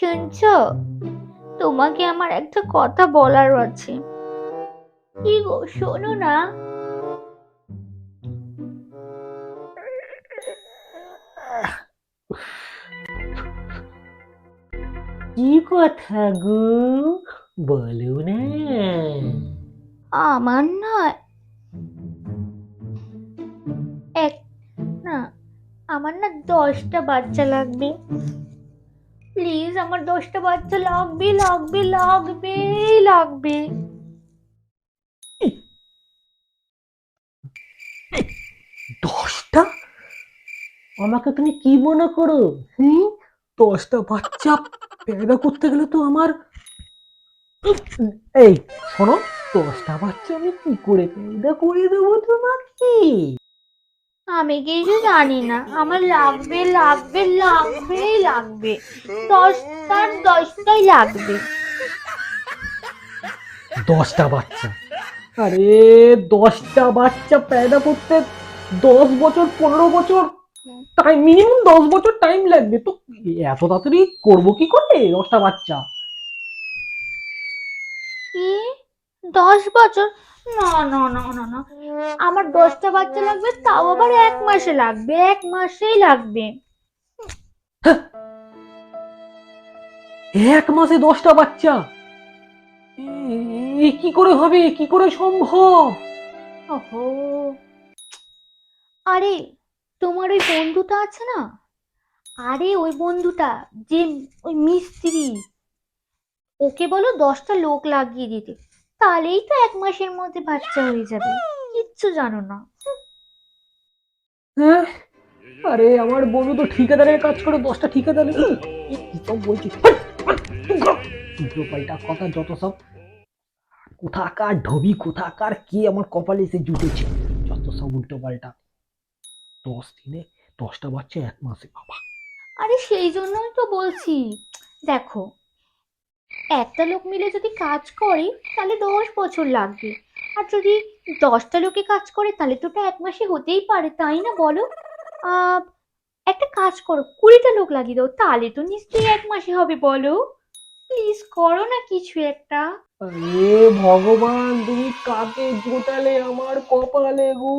শুনছো? তোমাকে আমার একটা কথা বলার আছে। কি গো শোনো না। কি কথা গো? বলো না। আমার না এক না আমার না দশটা বাচ্চা লাগবে। প্লিজ আমার দশটা বাচ্চা লাগবে লাগবে লাগবে লাগবে। দশটা? আমাকে তুমি কি মনে করো? হুম? দশটা বাচ্চা পেদা করতে গেলে তো আমার এই, শোনো, দশটা বাচ্চা আমি কি করে পেদা করে দেবো তোমাকে? আমি কিছু জানি না। আমার লাগবে লাগবে লাগবে লাগবে। দশটার দশটাই লাগবে। দশটা বাচ্চা। আরে দশটা বাচ্চা পেদা করতে দশ বছর পনেরো বছর? টাইম মিনিমাম দশ বছর টাইম লাগবে। তো এত তাড়াতাড়ি করব কি করে দশটা বাচ্চা? কি? দশ বছর? না না না না না। আমার দশটা বাচ্চা লাগবে তাও আবার এক মাসে লাগবে এক মাসেই লাগবে। এক মাসে দশটা বাচ্চা? এ- কি করে হবে? কি করে সম্ভব? ওহো। আরে তোমার ওই বন্ধুটা আছে না? আরে ওই বন্ধুটা যে ওই মিস্ত্রি। ওকে বলো দশটা লোক লাগিয়ে দিতে। তাহলেই তো এক মাসের মধ্যে বাচ্চা হয়ে যাবে। কিচ্ছু জানো না। হ্যাঁ? আরে আমার বন্ধু তো ঠিকাদারের কাজ করে দশটা ঠিকাদার কি সব বলছি উল্টো পাল্টা কথা যত সব। কোথাকার ঢবি কোথাকার কি আমার কপালে এসে জুটেছে? যত সব উল্টো পাল্টা দশ দিনে দশটা বাচ্চা এক মাসে বাবা। আরে সেই জন্যই তো বলছি। দেখো একটা লোক মিলে যদি কাজ করে, তাহলে দশ বছর লাগবে। আর যদি দশটা লোকে কাজ করে, তাহলে তো ওটা এক মাসে হতেই পারে, তাই না বলো? একটা কাজ করো, কুড়িটা লোক লাগিয়ে দাও, তাহলে তো নিশ্চয়ই এক মাসে হবে, বলো? প্লিজ করো না কিছু একটা। ভগবান, তুমি কাকে জোটালে আমার কপালে গো?